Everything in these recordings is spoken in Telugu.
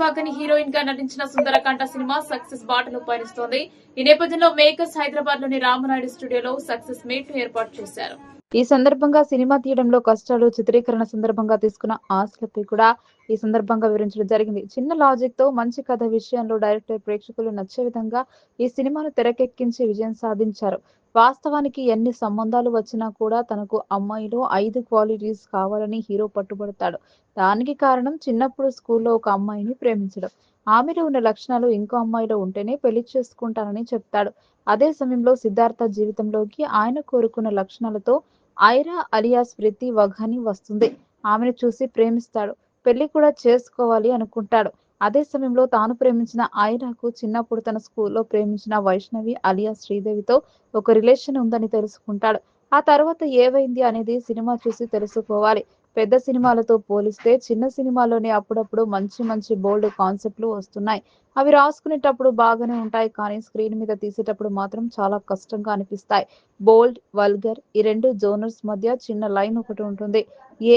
నారా హీరోయిన్గా నటించిన సుందరకాండ సినిమా సక్సెస్ బాటను పయనిస్తోంది. ఈ నేపథ్యంలో మేకర్స్ హైదరాబాద్లోని రామనాయుడు స్టూడియోలో సక్సెస్ మీట్ ఏర్పాటు చేశారు. ఈ సందర్భంగా సినిమా తీయడంలో కష్టాలు చిత్రీకరణ సందర్భంగా తీసుకున్న ఆశలపై కూడా ఈ సందర్భంగా వివరించడం జరిగింది. చిన్న లాజిక్తో మంచి కథ విషయంలో డైరెక్టర్ ప్రేక్షకులు నచ్చే విధంగా ఈ సినిమాను తెరకెక్కించి విజయం సాధించారు. వాస్తవానికి ఎన్ని సంబంధాలు వచ్చినా కూడా తనకు అమ్మాయిలో ఐదు క్వాలిటీస్ కావాలని హీరో పట్టుబడతాడు. దానికి కారణం చిన్నప్పుడు స్కూల్లో ఒక అమ్మాయిని ప్రేమించడం. ఆమెలో ఉన్న లక్షణాలు ఇంకో అమ్మాయిలో ఉంటేనే పెళ్ళి చేసుకుంటానని చెప్తాడు. అదే సమయంలో సిద్ధార్థ జీవితంలోకి ఆయన కోరుకున్న లక్షణాలతో ఐరా అలియాస్ వృత్తి వఘాని వస్తుంది. ఆమెను చూసి ప్రేమిస్తాడు. పెళ్ళి కూడా చేసుకోవాలి అనుకుంటాడు. అదే సమయంలో తాను ప్రేమించిన ఐరాకు చిన్నప్పుడు తన స్కూల్లో ప్రేమించిన వైష్ణవి అలియా శ్రీదేవితో ఒక రిలేషన్ ఉందని తెలుసుకుంటాడు. ఆ తర్వాత ఏవైంది అనేది సినిమా చూసి తెలుసుకోవాలి. పెద్ద సినిమాలతో పోలిస్తే చిన్న సినిమాలోనే అప్పుడప్పుడు మంచి మంచి బోల్డ్ కాన్సెప్ట్లు వస్తున్నాయి. అవి రాసుకునేటప్పుడు బాగానే ఉంటాయి కానీ స్క్రీన్ మీద తీసేటప్పుడు మాత్రం చాలా కష్టంగా అనిపిస్తాయి. బోల్డ్ వల్గర్ ఈ రెండు జోనర్స్ మధ్య చిన్న లైన్ ఒకటి ఉంటుంది.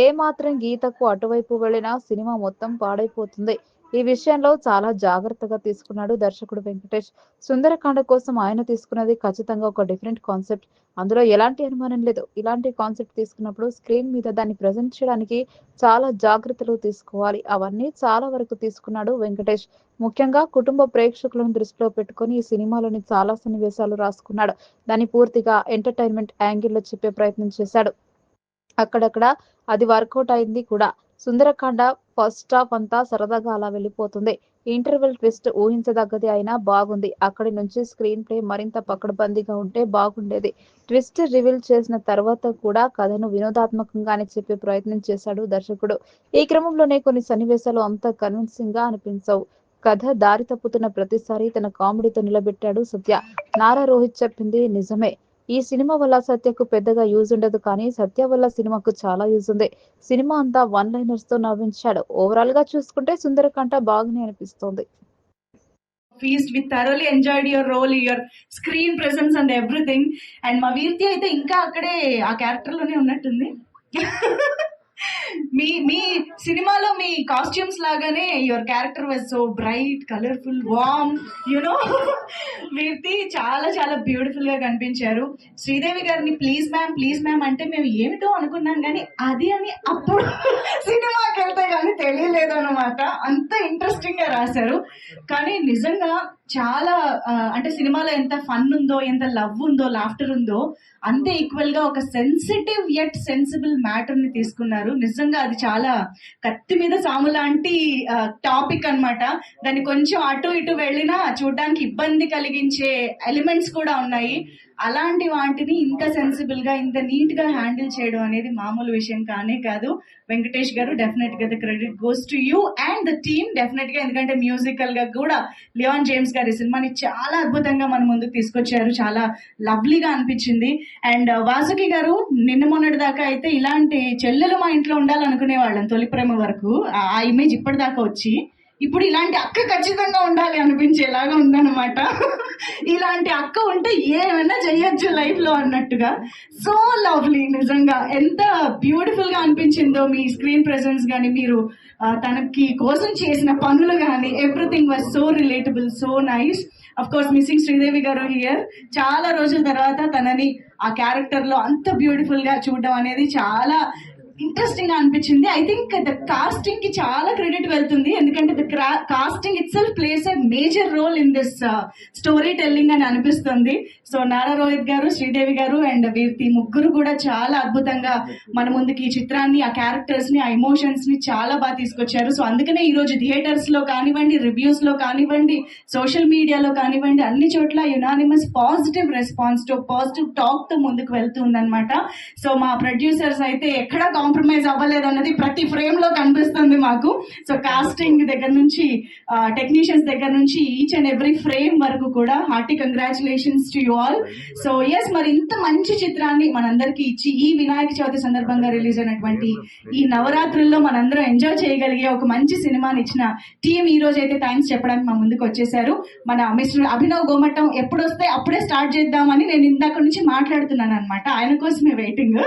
ఏ మాత్రం గీతకు అటువైపు వెళ్ళినా సినిమా మొత్తం పాడైపోతుంది. ఈ విషయంలో చాలా జాగ్రత్తగా తీసుకున్నాడు దర్శకుడు వెంకటేష్. సుందరకాండ కోసం ఆయన తీసుకున్నది ఖచ్చితంగా ఒక డిఫరెంట్ కాన్సెప్ట్ అందులో ఎలాంటి అనుమానం లేదు. ఇలాంటి కాన్సెప్ట్ తీసుకున్నప్పుడు స్క్రీన్ మీద దాన్ని ప్రజెంట్ చేయడానికి చాలా జాగ్రత్తలు తీసుకోవాలి. అవన్నీ చాలా వరకు తీసుకున్నాడు వెంకటేష్. ముఖ్యంగా కుటుంబ ప్రేక్షకులను దృష్టిలో పెట్టుకొని ఈ సినిమాలోని చాలా సన్నివేశాలు రాసుకున్నాడు. దాన్ని పూర్తిగా ఎంటర్టైన్మెంట్ యాంగిల్లో చెప్పే ప్రయత్నం చేశాడు. అక్కడక్కడ అది వర్కౌట్ అయింది కూడా. సుందరకాండ ఫస్ట్ హాఫ్ అంతా సరదాగా అలా వెళ్ళిపోతుంది. ఇంటర్వెల్ ట్విస్ట్ ఊహించదగ్గది అయినా బాగుంది. అక్కడి నుంచి స్క్రీన్ ప్లే మరింత పకడ్బందీగా ఉంటే బాగుండేది. ట్విస్ట్ రివీల్ చేసిన తర్వాత కూడా కథను వినోదాత్మకంగానే చెప్పే ప్రయత్నం చేశాడు దర్శకుడు. ఈ క్రమంలోనే కొన్ని సన్నివేశాలు అంత కన్విన్సింగ్గా అనిపించవు. కథ దారి తప్పుతున్న ప్రతిసారి తన కామెడీతో నిలబెట్టాడు సత్య. నారా రోహిత్ చెప్పింది నిజమే. ఈ సినిమా వల్ల సత్యకు పెద్దగా యూజ్ ఉండదు కానీ సత్య వల్ల సినిమాకు చాలా యూజ్ ఉంది. సినిమా అంతా వన్ లైనర్స్తో నవ్వించాడు. ఓవరాల్గా చూసుకుంటే సుందరకంట బాగానే అనిపిస్తోంది. Feast with thoroughly enjoyed your role your screen presence and everything and మా వీర్తి అయితే ఇంకా అక్కడే ఆ క్యారెక్టర్లోనే ఉన్నట్టుంది. మీ మీ సినిమాలో మీ కాస్ట్యూమ్స్ లాగానే your character was so bright colourful warm you know Keerthi చాలా చాలా బ్యూటిఫుల్గా కనిపించారు. శ్రీదేవి గారిని ప్లీజ్ మ్యామ్ ప్లీజ్ మ్యామ్ అంటే మేము ఏమిటో అనుకున్నాం కానీ అది అని అప్పుడు సినిమాకి వెళ్తే కానీ తెలియలేదు అనమాట అంత ఇంట్రెస్టింగ్గా రాశారు. కానీ నిజంగా చాలా అంటే సినిమాలో ఎంత ఫన్ ఉందో ఎంత లవ్ ఉందో లాఫ్టర్ ఉందో అంతే ఈక్వల్గా ఒక సెన్సిటివ్ యట్ సెన్సిబుల్ మ్యాటర్ని తీసుకున్నారు. నిజంగా అది చాలా కత్తి మీద సాము లాంటి టాపిక్ అన్నమాట. దాన్ని కొంచెం అటు ఇటు వెళ్ళినా చూడడానికి ఇబ్బంది కలిగించే ఎలిమెంట్స్ కూడా ఉన్నాయి. అలాంటి వాటిని ఇంత సెన్సిబుల్గా ఇంత నీట్గా హ్యాండిల్ చేయడం అనేది మామూలు విషయం కానే కాదు. వెంకటేష్ గారు డెఫినెట్గా the credit goes to you and the team డెఫినెట్గా ఎందుకంటే మ్యూజికల్గా కూడా లియాన్ జేమ్స్ గారి సినిమాని చాలా అద్భుతంగా మన ముందుకు తీసుకొచ్చారు. చాలా లవ్లీగా అనిపించింది. అండ్ uh, వాసుకి గారు నిన్న మొన్నటి దాకా అయితే ఇలాంటి చెల్లెలు మా ఇంట్లో ఉండాలనుకునే వాళ్ళం తొలి ప్రేమ వరకు. ఆ- ఆ ఇమేజ్ ఇప్పటిదాకా వచ్చి ఇప్పుడు ఇలాంటి అక్క ఖచ్చితంగా ఉండాలి అనిపించేలాగా ఉందన్నమాట. ఇలాంటి అక్క ఉంటే ఏమైనా చెయ్యొచ్చు లైఫ్లో అన్నట్టుగా. సో లవ్లీ నిజంగా. ఎంత బ్యూటిఫుల్గా అనిపించిందో మీ స్క్రీన్ ప్రెసెన్స్ కానీ మీరు తనకి కోసం చేసిన పనులు కానీ everything was so relatable so nice. Of course missing Sridevi garu here. చాలా రోజుల తర్వాత తనని ఆ క్యారెక్టర్లో అంత బ్యూటిఫుల్గా చూడడం అనేది చాలా ఇంట్రెస్టింగ్గా అనిపించింది. ఐ థింక్ ద కాస్టింగ్కి చాలా క్రెడిట్ వెళ్తుంది. ఎందుకంటే the casting itself plays a major role in this storytelling అని అనిపిస్తుంది. సో నారా రోహిత్ గారు శ్రీదేవి గారు అండ్ వీర్తి ముగ్గురు కూడా చాలా అద్భుతంగా మన ముందుకి ఈ చిత్రాన్ని ఆ క్యారెక్టర్స్ని ఆ ఎమోషన్స్ని చాలా బాగా తీసుకొచ్చారు. సో అందుకనే ఈ రోజు థియేటర్స్లో కానివ్వండి రివ్యూస్లో కానివ్వండి సోషల్ మీడియాలో కానివ్వండి అన్ని చోట్ల యునానిమస్ పాజిటివ్ రెస్పాన్స్తో పాజిటివ్ టాక్తో ముందుకు వెళ్తుందన్నమాట. సో మా ప్రొడ్యూసర్స్ అయితే ఎక్కడా కాంప్రమైజ్ అవ్వలేదు అన్నది ప్రతి ఫ్రేమ్లో కనిపిస్తుంది మాకు. సో కాస్టింగ్ దగ్గర నుంచి టెక్నీషియన్స్ దగ్గర నుంచి ఈచ్ అండ్ ఎవ్రీ ఫ్రేమ్ వరకు కూడా hearty congratulations to you all so yes మరి ఇంత మంచి చిత్రాన్ని మనందరికీ ఇచ్చి ఈ వినాయక చవితి సందర్భంగా రిలీజ్ అయినటువంటి ఈ నవరాత్రుల్లో మనందరం ఎంజాయ్ చేయగలిగే ఒక మంచి సినిమాని ఇచ్చిన టీం ఈ రోజు అయితే థ్యాంక్స్ చెప్పడానికి మా ముందుకు వచ్చేసారు. మన మిస్టర్ అభినవ్ గోమటం ఎప్పుడు వస్తే అప్పుడే స్టార్ట్ చేద్దామని నేను ఇందాక నుంచి మాట్లాడుతున్నాను అనమాట ఆయన కోసమే waiting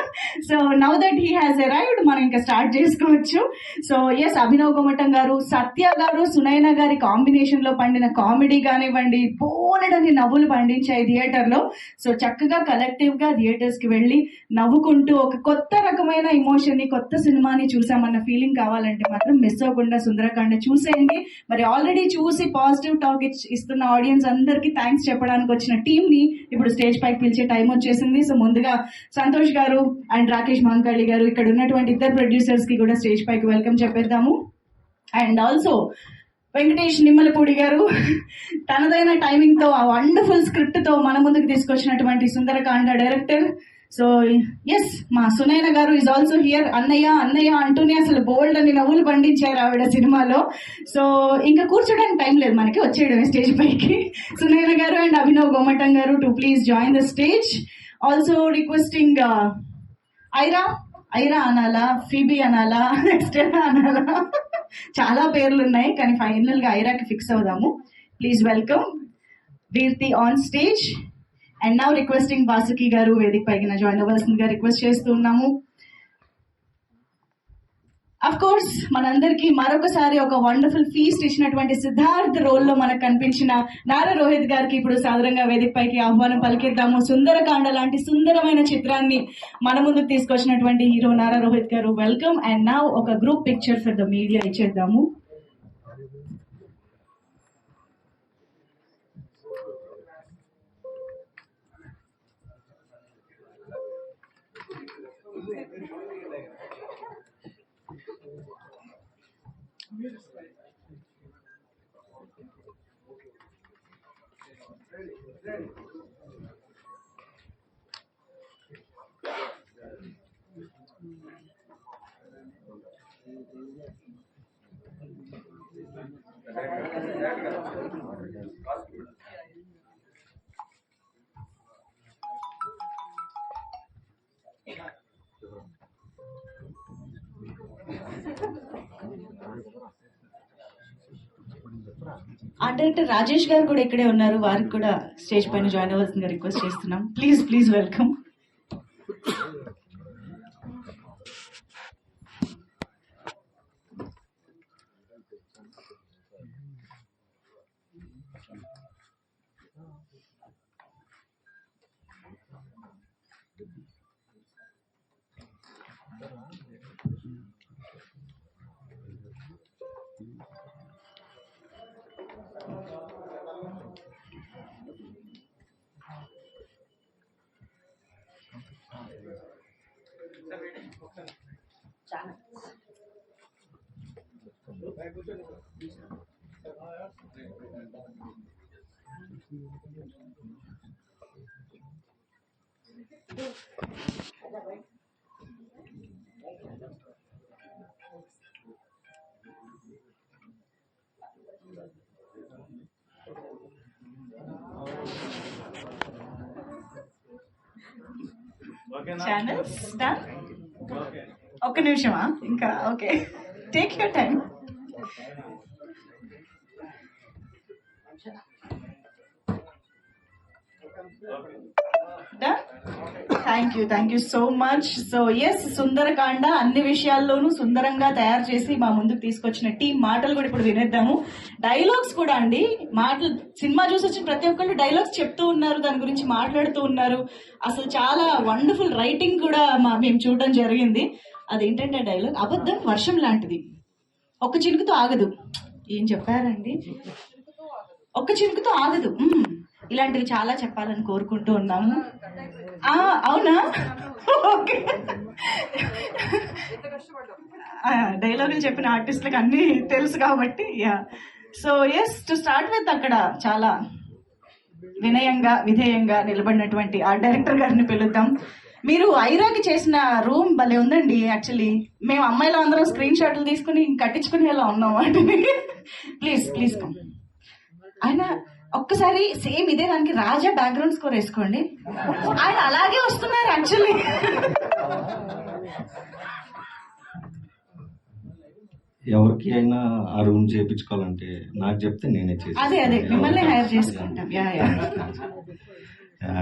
so now that he has arrived మనం ఇంకా స్టార్ట్ చేసుకోవచ్చు. సో ఎస్ అభినవ్ గుమ్మటం గారు సత్య గారు సునయన గారి కాంబినేషన్లో పండిన కామెడీ కానివ్వండి పోలడని నవ్వులు పండించాయి థియేటర్లో. సో చక్కగా కలెక్టివ్గా థియేటర్స్కి వెళ్ళి నవ్వుకుంటూ ఒక కొత్త రకమైన ఇమోషన్ని కొత్త సినిమాని చూసామన్న ఫీలింగ్ కావాలంటే మాత్రం మిస్ అవ్వకుండా సుందరకాండ చూసేయండి. మరి ఆల్రెడీ చూసి పాజిటివ్ టాక్ ఇస్తున్న ఆడియన్స్ అందరికీ థ్యాంక్స్ చెప్పడానికి వచ్చిన టీం ని ఇప్పుడు స్టేజ్ పైకి పిలిచే టైం వచ్చేసింది. సో ముందుగా సంతోష్ గారు అండ్ రాకేష్ మహంకాళి గారు ఇక్కడ ఉన్నటువంటి ఇద్దరు ప్రొడ్యూసర్స్కి కూడా స్టేజ్ పైకి వెల్కమ్ చెప్పేద్దాము. అండ్ ఆల్సో వెంకటేష్ నిమ్మలపూడి గారు తనదైన టైమింగ్తో ఆ వండర్ఫుల్ స్క్రిప్ట్తో మన ముందుకు తీసుకొచ్చినటువంటి సుందరకాండ డైరెక్టర్ సో ఎస్ మా సునైన గారు ఇస్ ఆల్సో హియర్ అన్నయ్య అన్నయ్య అంటూనే అసలు బోల్డ్ అని నవ్వులు పండించారు ఆవిడ సినిమాలో. సో ఇంకా కూర్చోడానికి టైం లేదు మనకి వచ్చేయడమే స్టేజ్ పైకి. సునైన గారు and Abhinav Gomatam garu to please join the stage also requesting Aira Aira అనాలా ఫీబీ అనాలా నెక్స్ట్ అనాలా? చాలా పేర్లు ఉన్నాయి కానీ ఫైనల్గా ఐరాకి ఫిక్స్ అవుదాము. Please welcome వీర్తి on stage and now requesting Vasuki garu వేదిక పైన జాయిన్ అవ్వాల్సిందిగా రిక్వెస్ట్ చేస్తున్నాము అఫ్ కోర్స్ మనందరికీ మరొకసారి ఒక వండర్ఫుల్ ఫీస్ట్ ఇచ్చినటువంటి సిద్ధార్థ్ రోల్లో మనకు కనిపించిన నారా రోహిత్ గారికి ఇప్పుడు సాధారణంగా వేదిక పైకి ఆహ్వానం పలికిద్దాము. సుందరకాండ లాంటి సుందరమైన చిత్రాన్ని మన ముందుకు తీసుకొచ్చినటువంటి హీరో నారా రోహిత్ గారు వెల్కమ్ అండ్ నా ఒక group picture for the media ఇచ్చేద్దాము. truth. Director Rajesh garu కూడా ఇక్కడే ఉన్నారు. వారికి కూడా స్టేజ్ పైన జాయిన్ అవ్వాల్సిందిగా రిక్వెస్ట్ చేస్తున్నాం. Please please welcome channels done ఒక్క నిమిషమా ఇంకా okay take your time thank you thank you so much so yes Sundarakanda అన్ని విషయాల్లోనూ సుందరంగా తయారు చేసి మా ముందుకు తీసుకొచ్చిన టీం మాటలు కూడా ఇప్పుడు వినేద్దాము. డైలాగ్స్ కూడా అండి. మాటలు సినిమా చూసి వచ్చిన ప్రతి ఒక్కళ్ళు డైలాగ్స్ చెప్తూ ఉన్నారు దాని గురించి మాట్లాడుతూ ఉన్నారు. అసలు చాలా వండర్ఫుల్ రైటింగ్ కూడా మా మేము చూడడం జరిగింది. అదేంటంటే డైలాగ్ అబద్ధం వర్షం లాంటిది. ఒక్క చినుకుతో ఆగదు. ఏం చెప్పారండి? ఒక్క చినుకుతో ఆగదు. ఇలాంటివి చాలా చెప్పాలని కోరుకుంటూ ఉన్నాము. అవునా? ఓకే. డైలాగులు చెప్పిన ఆర్టిస్టులకు అన్ని తెలుసు కాబట్టి yeah. So yes to start with అక్కడ చాలా వినయంగా విధేయంగా నిలబడినటువంటి ఆ డైరెక్టర్ గారిని పిలుద్దాం. మీరు ఐరాకి చేసిన రూమ్ భలే ఉందండి యాక్చువల్లీ మేము అమ్మాయిలు అందరం స్క్రీన్ షాట్లు తీసుకుని కట్టించుకునేలా ఉన్నాం వాటిని ప్లీజ్ ప్లీజ్ కమ్ ఆయన ఒక్కసారి సేమ్ ఇదే దానికి రాజా బ్యాక్గ్రౌండ్ స్కోర్ వేసుకోండి. ఆయన అలాగే వస్తున్నారు యాక్చువల్లీ ఎవరికి అయినా ఆ రూమ్ చేయించుకోవాలంటే నాకు చెప్తే నేనే చేసి అదే అదే. మిమ్మల్ని హైర్ చేసుకుంటాం.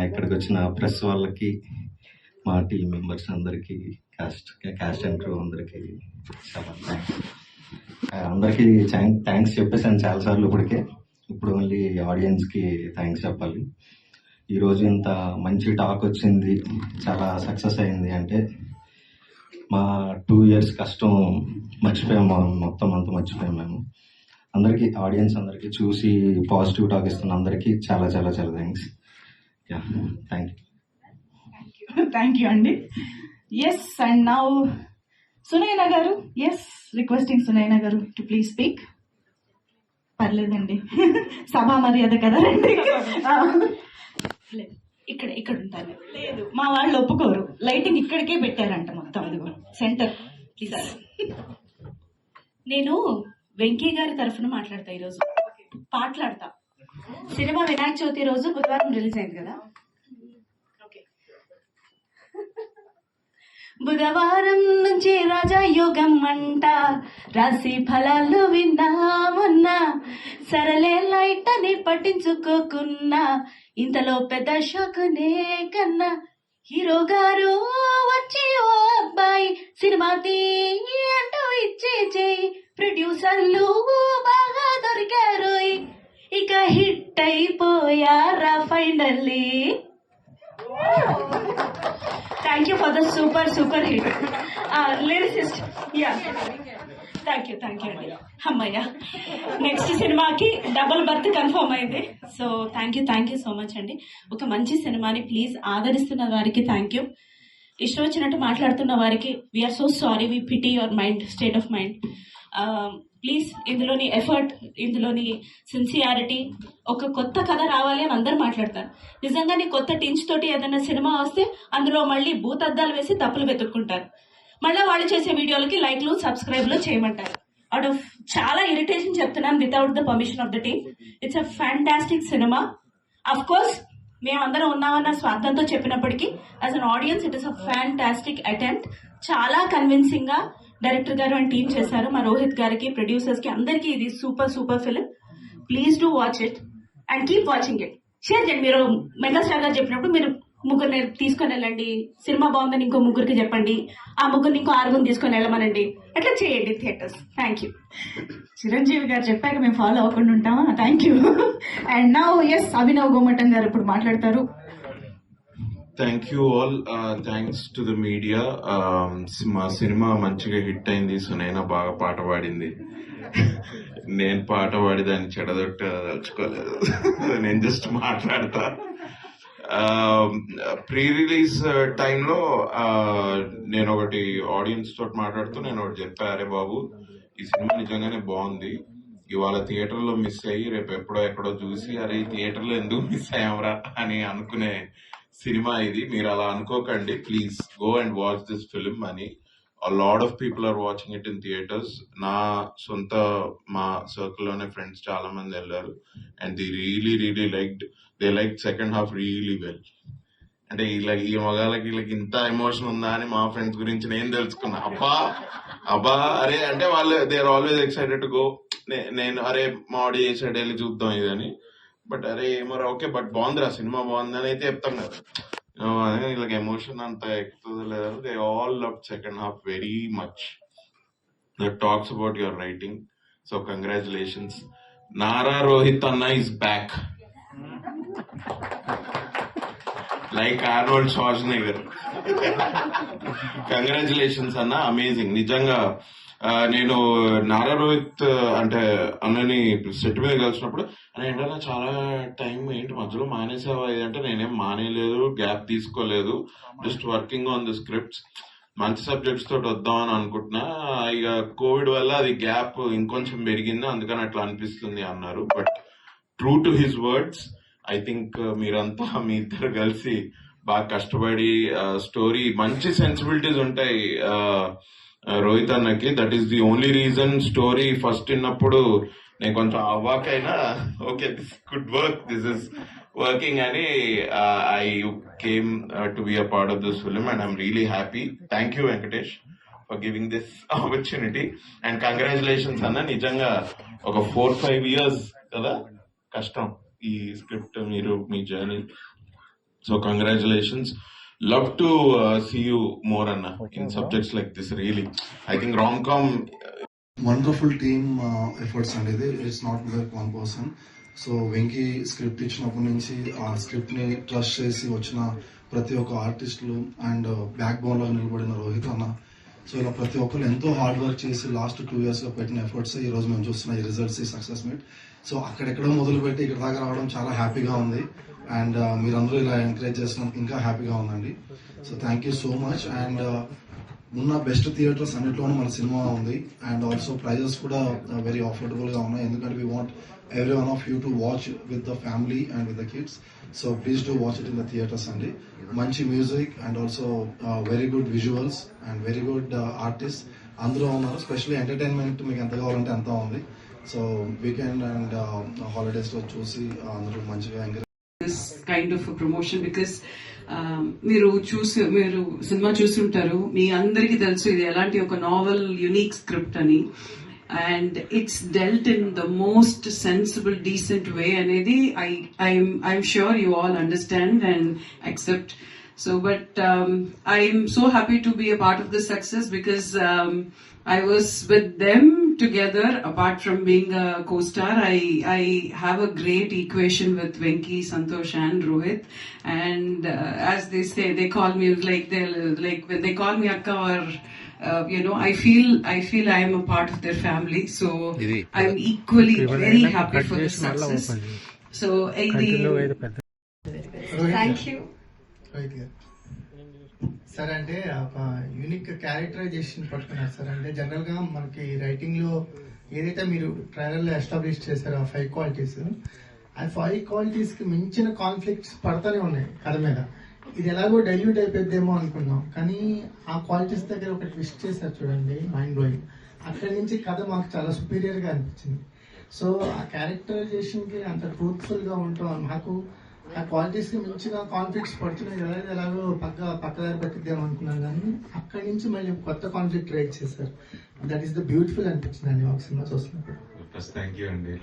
ఇక్కడికి వచ్చిన ప్రెస్ వాళ్ళకి మా టీం మెంబర్స్ అందరికి క్యాస్ట్ క్యాస్ట్ అండ్ క్రూ అందరికీ చాలా థ్యాంక్స్ అందరికీ థ్యాంక్స్ చెప్పేసాను చాలాసార్లు ఇప్పటికే. ఇప్పుడు మళ్ళీ ఆడియన్స్కి థ్యాంక్స్ చెప్పాలి. ఈరోజు ఇంత మంచి టాక్ వచ్చింది చాలా సక్సెస్ అయింది అంటే మా టూ ఇయర్స్ కష్టం మర్చిపోయాము మొత్తం అంతా మర్చిపోయాం మేము. అందరికీ ఆడియన్స్ అందరికీ చూసి పాజిటివ్ టాక్ ఇస్తున్న అందరికీ చాలా చాలా చాలా thanks yeah thank you thank you అండి yes and now Sunaina garu. Yes requesting Sunaina గారు టు ప్లీజ్ స్పీక్ పర్లేదండి. సభా మర్యాద కదా రండి. ఇక్కడ ఇక్కడ ఉంటాను. లేదు మా వాళ్ళు ఒప్పుకోరు. లైటింగ్ ఇక్కడికే పెట్టారంట మొత్తం ఇదిగో సెంటర్ ప్లీజ్ నేను వెంకీ గారి తరఫున మాట్లాడతా ఈరోజు. పాటలాడతా. సినిమా వినాయక చవితి రోజు బుధవారం రిలీజ్ అయింది కదా. బుధవారం నుంచి రాజా యోగం అంట రాశి ఫలాలు విందామన్నా. సరలే లైట్ అని పట్టించుకోకున్నా. ఇంతలో పెద్ద షాకునే కన్నా హీరో గారు వచ్చి ఓ అబ్బాయి సినిమా తీ అంటూ ఇచ్చే చేయి ప్రొడ్యూసర్లు బాగా దొరికారు ఇక హిట్ అయిపోయారా finally? Thank you for the super super hit lyricist yeah thank you thank you అండి అమ్మయ్య నెక్స్ట్ సినిమాకి డబుల్ బర్త్ కన్ఫర్మ్ అయింది. So thank you thank you so much అండి. ఒక మంచి సినిమాని ప్లీజ్ ఆదరిస్తున్న వారికి థ్యాంక్ యూ ఇష్టం వచ్చినట్టు మాట్లాడుతున్న వారికి we are so sorry we pity your mind state of mind please ఇందులోని ఎఫర్ట్ ఇందులోని సిన్సియారిటీ ఒక కొత్త కథ రావాలి అని అందరూ మాట్లాడతారు. నిజంగానే కొత్త టించ్ తోటి ఏదైనా సినిమా వస్తే అందులో మళ్ళీ భూతద్దాలు వేసి తప్పులు వెతుక్కుంటారు. మళ్ళీ వాళ్ళు చేసే వీడియోలకి లైక్లు సబ్స్క్రైబ్లు చేయమంటారు. అవుట్ ఆఫ్ చాలా ఇరిటేషన్ చెప్తున్నాను without the permission of the team it's a fantastic cinema of course మేమందరం ఉన్నామన్న స్వార్థంతో చెప్పినప్పటికీ as an audience it is a fantastic attempt చాలా కన్విన్సింగ్గా డైరెక్టర్ గారు అండ్ టీం చేశారు. మా రోహిత్ గారికి ప్రొడ్యూసర్స్కి అందరికీ ఇది super super film. Please do watch it and keep watching it share చేయండి. మీరు మెగాస్టార్ గారు చెప్పినప్పుడు మీరు ముగ్గురిని తీసుకొని వెళ్ళండి. సినిమా బాగుందని ఇంకో ముగ్గురికి చెప్పండి. ఆ ముగ్గురిని ఇంకో ఆరుగురిని తీసుకొని వెళ్ళమనండి. అట్లా చేయండి థియేటర్స్. థ్యాంక్ యూ చిరంజీవి గారు చెప్పాక మేము ఫాలో అవ్వకుండా ఉంటామా? Thank you and now yes Abhinav Gomatam garu ఇప్పుడు మాట్లాడతారు. Thank you all thanks to the media మా సినిమా మంచిగా హిట్ అయింది. సునైనా బాగా పాట పాడింది. నేను పాట పాడి దాన్ని చెడదొట్ట తలుచుకోలేదు. నేను జస్ట్ మాట్లాడతా. ప్రీ రిలీజ్ టైంలో నేను ఒకటి ఆడియన్స్ తోటి మాట్లాడుతూ నేను ఒకటి చెప్పా అరే బాబు ఈ సినిమా నిజంగానే బాగుంది. ఇవాళ థియేటర్లో మిస్ అయ్యి రేపు ఎప్పుడో ఎక్కడో చూసి అరే ఈ ఎందుకు మిస్ అయ్యామరా అని అనుకునే సినిమా ఇది. మీరు అలా అనుకోకండి. Please go and watch this film అని. Lot of people are watching it in theatres నా సొంత మా సర్కిల్లోనే ఫ్రెండ్స్ చాలా మంది వెళ్ళారు. And they really really like they like second half really well అంటే ఇలా ఈ మగాళ్ళకి వీళ్ళకి ఇంత ఎమోషన్ ఉందా అని మా ఫ్రెండ్స్ గురించి నేను తెలుసుకున్నా. అబ్బా! అబ్బా! అరే అంటే వాళ్ళు they are always excited go నేను అరే మా ఆడి చేసాడు వెళ్ళి చూద్దాం ఇదని. బట్ అరే ఏమో ఓకే బట్ బాగుందిరా సినిమా బాగుంది అని అయితే చెప్తాం కదా. వీళ్ళకి ఎమోషన్ అంత ఎక్కుతుంది లేదా they all love second half very much that talks about your writing so congratulations Nara Rohit అన్న is back like Arnold Schwarzenegger congratulations అన్న అమేజింగ్ నిజంగా నేను నారా రోహిత్ అంటే అన్నని సెట్ మీద కలిసినప్పుడు అని ఏంటన్నా చాలా టైం ఏంటి మధ్యలో మానేసావా అంటే నేనేం మానేయలేదు గ్యాప్ తీసుకోలేదు just working on the scripts మంచి సబ్జెక్ట్స్ తోటి వద్దామని అనుకుంటున్నా. ఇక కోవిడ్ వల్ల అది గ్యాప్ ఇంకొంచెం పెరిగింది అందుకని అట్లా అనిపిస్తుంది అన్నారు. But true to his words I think మీరంతా మీ ఇద్దరు కలిసి బాగా కష్టపడి స్టోరీ మంచి సెన్సిబిలిటీస్ ఉంటాయి ఆ, రోహిత్ అన్నకి that is the only reason story first విన్నప్పుడు నేను కొంచెం అవ్వాకైనా okay this good work this is working అని I came to be a part of this film and I'm really happy thank you Venkatesh for giving this opportunity and congratulations అన్న. నిజంగా ఒక ఫోర్ ఫైవ్ ఇయర్స్ కదా? కష్టం. ఈ స్క్రిప్ట్ మీరు మీ journey so congratulations love to see you more అన్న in subjects like this really I think rom com wonderful team efforts అండి ఇది it's not like one person so Venky script ఇచ్చినప్పటి నుంచి ఆ స్క్రిప్ట్ని ట్రస్ట్ చేసి వచ్చిన ప్రతి ఒక్క ఆర్టిస్టులు అండ్ బ్యాక్ బోన్లో నిలబడిన రోహిత్ అన్న. సో ఇలా ప్రతి ఒక్కరు ఎంతో హార్డ్ వర్క్ చేసి లాస్ట్ టూ ఇయర్స్లో పెట్టిన ఎఫర్ట్స్ ఈ రోజు మేము చూస్తున్న ఈ రిజల్ట్స్ ఈ సక్సెస్ మీట్ సో అక్కడెక్కడో మొదలు పెట్టి ఇక్కడ దాకా రావడం చాలా హ్యాపీగా ఉంది. అండ్ uh, మీరందరూ ఇలా ఎంకరేజ్ చేసినందుకు ఇంకా హ్యాపీగా ఉందండి. So thank you so much and ఉన్న బెస్ట్ థియేటర్స్ అన్నిట్లోనూ మన సినిమా ఉంది. అండ్ ఆల్సో ప్రైజెస్ కూడా uh, వెరీ అఫోర్డబుల్గా ఉన్నాయి. ఎందుకంటే we want every one of you to watch with the family and with the kids so please to watch it in the theatres అండి మంచి music and also very good visuals and very good artist అందరూ ఉన్నారు. స్పెషల్లీ ఎంటర్టైన్మెంట్ మీకు ఎంత కావాలంటే అంత ఉంది. సో వీకెండ్ అండ్ హాలిడేస్లో చూసి uh, అందరూ మంచిగా encourage kind of promotion because మీరు చూసి మీరు సినిమా చూస్తుంటారు మీ అందరికీ తెలుసు ఇది ఎలాంటి ఒక నావెల్ యునిక్ స్క్రిప్ట్ అని. And it's dealt in the most sensible decent way అనేది I I'm I'm sure you all understand and accept So, but um, I'm so happy to be a part of this success because um, I was with them together, apart from being a co-star, I, I have a great equation with Venki, Santosh and Rohit. And uh, as they say, they call me like they like when they call me Akka or uh, you know, I feel I feel I am a part of their family. So I'm equally very happy for this success. So, Thank you. Sir అంటే ఒక యూనిక్ క్యారెక్టరైజేషన్ పట్టుకున్నారు సార్ అంటే జనరల్గా మనకి రైటింగ్లో ఏదైతే మీరు ట్రైలర్లో ఎస్టాబ్లిష్ చేశారో ఆ ఫైవ్ క్వాలిటీస్ ఆ ఫైవ్ క్వాలిటీస్కి మించిన కాన్ఫ్లిక్ట్స్ పడతానే ఉన్నాయి కథ మీద. ఇది ఎలాగో డైల్యూట్ అయిపోద్దేమో అనుకున్నాం కానీ ఆ క్వాలిటీస్ దగ్గర ఒక ట్విస్ట్ చేశారు చూడండి మైండ్ బ్లోయింగ్ అక్కడి నుంచి కథ మాకు చాలా సుపీరియర్గా అనిపించింది. సో ఆ క్యారెక్టరైజేషన్కి అంత ట్రూత్ఫుల్గా ఉంటాం మాకు ఆ క్వాలిటీస్కి మించిగా కాన్ఫ్లిక్ట్స్ పడుతున్నాయి కదా ఇది ఎలాగో పక్క పక్కదారి పట్టిద్దాం అనుకున్నాం కానీ అక్కడి నుంచి మళ్ళీ కొత్త కాన్ఫ్లిక్ట్ రైట్ చేశారు. దట్ ఈస్ ద బ్యూటిఫుల్ అనిపించింది అండి ఒక సినిమా చూస్తున్నప్పుడు. థ్యాంక్ యూ అండి.